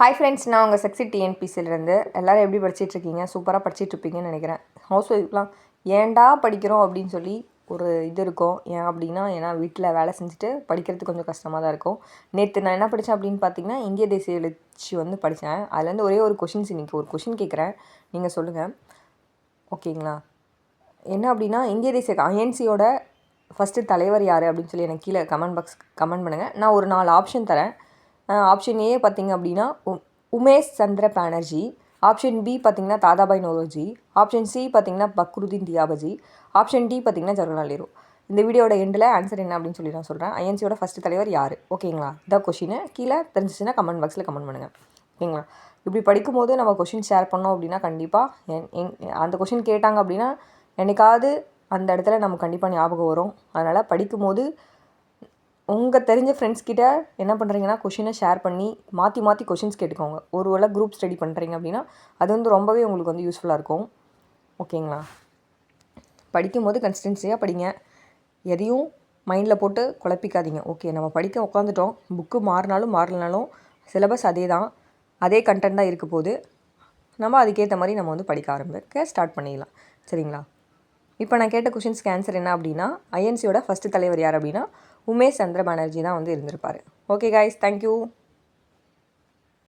Hi friends நான் உங்கள் sexy டிஎன்பிசிலேருந்து எல்லோரும் எப்படி படிச்சிட்ருக்கீங்க? சூப்பராக படிச்சிட்ருப்பீங்கன்னு நினைக்கிறேன். ஹவுஸ் ஒய்ஃப்லாம் ஏன்டா படிக்கிறோம் அப்படின்னு சொல்லி ஒரு இது இருக்கும். ஏன் அப்படின்னா ஏன்னா வீட்டில் வேலை செஞ்சுட்டு படிக்கிறது கொஞ்சம் கஷ்டமாக தான் இருக்கும். நேற்று நான் என்ன படித்தேன் அப்படின்னு பார்த்தீங்கன்னா இந்திய தேசிய எழுச்சி வந்து படித்தேன். அதுலேருந்து ஒரே ஒரு கொஷின்ஸ் இன்றைக்கி ஒரு கொஷின் கேட்குறேன். நீங்கள் சொல்லுங்கள் ஓகேங்களா? என்ன அப்படின்னா இந்திய தேசிய ஐஎன்சியோட ஃபஸ்ட்டு தலைவர் யார் அப்படின்னு சொல்லி எனக்கு கீழே கமெண்ட் பாக்ஸ் கமெண்ட் பண்ணுங்கள் நான் ஒரு நாலு ஆப்ஷன் தரேன். ஆப்ஷன் ஏ பார்த்திங்க அப்படின்னா உ- உமேஷ் சந்திர பானர்ஜி. ஆப்ஷன் பி பார்த்தீங்கன்னா தாதாபாய் நோரோஜி ஆப்ஷன் சி பார்த்தீங்கன்னா பக்ருதீன் தியாபஜி ஆப்ஷன் டி பார்த்தீங்கன்னா ஜவஹர்லால் நேரு. இந்த வீடியோட எண்டில் ஆன்சர் என்ன அப்படின்னு சொல்லி நான் சொல்கிறேன் ஐஎன்சியோட ஃபஸ்ட்டு தலைவர் யார்? ஓகேங்களா இதான் கொஷினை கீழே தெரிஞ்சிச்சுன்னா கமெண்ட் பாக்ஸில் கமெண்ட் பண்ணுங்கள் ஓகேங்களா இப்படி படிக்கும்போது நம்ம கொஷின் ஷேர் பண்ணோம் அப்படின்னா கண்டிப்பாக என் எங் அந்த கொஷின் கேட்டாங்க அப்படின்னா என்னைக்காவது அந்த இடத்துல நம்ம கண்டிப்பாக ஞாபகம் வரும். அதனால் படிக்கும்போது உங்கள் தெரிஞ்ச ஃப்ரெண்ட்ஸ் கிட்ட என்ன பண்ணுறீங்கன்னா கொஷினை ஷேர் பண்ணி மாற்றி மாற்றி கொஷின்ஸ் கேட்டுக்கோங்க. ஒரு வேளை குரூப் ஸ்டடி பண்ணுறீங்க அப்படின்னா அது வந்து ரொம்பவே உங்களுக்கு வந்து யூஸ்ஃபுல்லாக இருக்கும். ஓகேங்களா படிக்கும்போது கன்சிஸ்டன்சியாக படிங்க. எதையும் மைண்டில் போட்டு குழப்பிக்காதீங்க. ஓகே நம்ம படிக்க உட்காந்துட்டோம் புக்கு மாறினாலும் மாறலனாலும் சிலபஸ் அதே தான் அதே கண்டென்ட் தான் இருக்க போது நம்ம அதுக்கேற்ற மாதிரி நம்ம வந்து படிக்க ஆரம்பிக்க ஸ்டார்ட் பண்ணிடலாம். சரிங்களா? இப்போ நான் கேட்ட கொஷின்ஸ்க்கு ஆன்சர் என்ன அப்படின்னா ஐஎன்சியோட ஃபஸ்ட்டு தலைவர் யார் அப்படின்னா உமேஷ் சந்திர பானர்ஜி தான் வந்து இருந்திருப்பார். Okay guys thank you